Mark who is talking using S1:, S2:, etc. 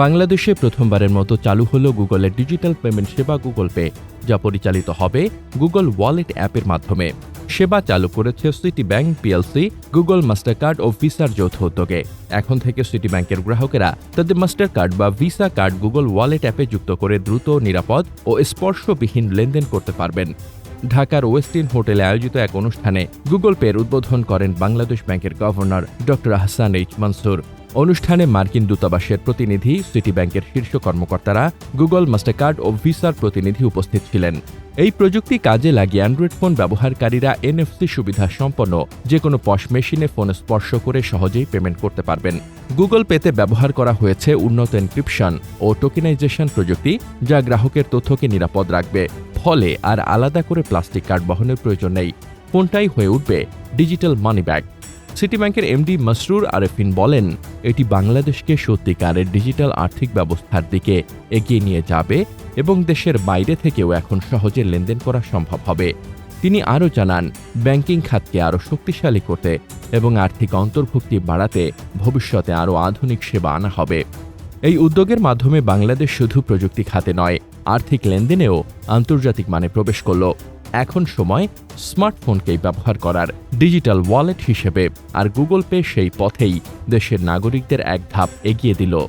S1: বাংলাদেশে প্রথমবারের মতো চালু হলো গুগলের ডিজিটাল পেমেন্ট সেবা গুগল পে, যা পরিচালিত হবে গুগল ওয়ালেট অ্যাপের মাধ্যমে। সেবা চালু করেছে City Bank PLC, Google Mastercard ও ভিসার যৌথ উদ্যোগে। এখন থেকে সিটি ব্যাংকের গ্রাহকেরা তাদের মাস্টার কার্ড বা ভিসা কার্ড গুগল ওয়ালেট অ্যাপে যুক্ত করে দ্রুত, নিরাপদ ও স্পর্শবিহীন লেনদেন করতে পারবেন। ঢাকার ওয়েস্টিন হোটেলে আয়োজিত এক অনুষ্ঠানে গুগল পের উদ্বোধন করেন বাংলাদেশ ব্যাংকের গভর্নর ড হাসান এইচ মনসুর। অনুষ্ঠানে মার্কিন দূতাবাসের প্রতিনিধি সিটি ব্যাংকের শীর্ষ কর্মকর্তারা, গুগল, মাস্টারকার্ড ও ভিসার প্রতিনিধি উপস্থিত ছিলেন। এই প্রযুক্তি কাজে লাগিয়ে অ্যান্ড্রয়েড ফোন ব্যবহারকারীরা এনএফসি সুবিধা সম্পন্ন যে কোনো পশ মেশিনে ফোন স্পর্শ করে সহজেই পেমেন্ট করতে পারবেন। গুগল পেতে ব্যবহার করা হয়েছে উন্নত এনক্রিপশন ও টোকেনাইজেশন প্রযুক্তি, যা গ্রাহকের তথ্যকে নিরাপদ রাখবে। ফলে আর আলাদা করে প্লাস্টিক কার্ড বহনের প্রয়োজন নেই। ফোনটাই হয়ে উঠবে ডিজিটাল মানি ব্যাগ সিটি ব্যাংকের এমডি মসরুর আরেফিন বলেন, এটি বাংলাদেশকে সত্যিকারের ডিজিটাল আর্থিক ব্যবস্থার দিকে এগিয়ে নিয়ে যাবে এবং দেশের বাইরে থেকেও এখন সহজে লেনদেন করা সম্ভব হবে। তিনি আরও জানান, ব্যাংকিং খাতকে আরও শক্তিশালী করতে এবং আর্থিক অন্তর্ভুক্তি বাড়াতে ভবিষ্যতে আরও আধুনিক সেবা আনা হবে। এই উদ্যোগের মাধ্যমে বাংলাদেশ শুধু প্রযুক্তি খাতে নয়, আর্থিক লেনদেনেও আন্তর্জাতিক মানে প্রবেশ করল। এখন সময় স্মার্টফোনকেই ব্যবহার করার, ডিজিটাল ওয়ালেট হিসেবে। আর গুগল পে সেই পথেই দেশের নাগরিকদের এক ধাপ এগিয়ে দিল।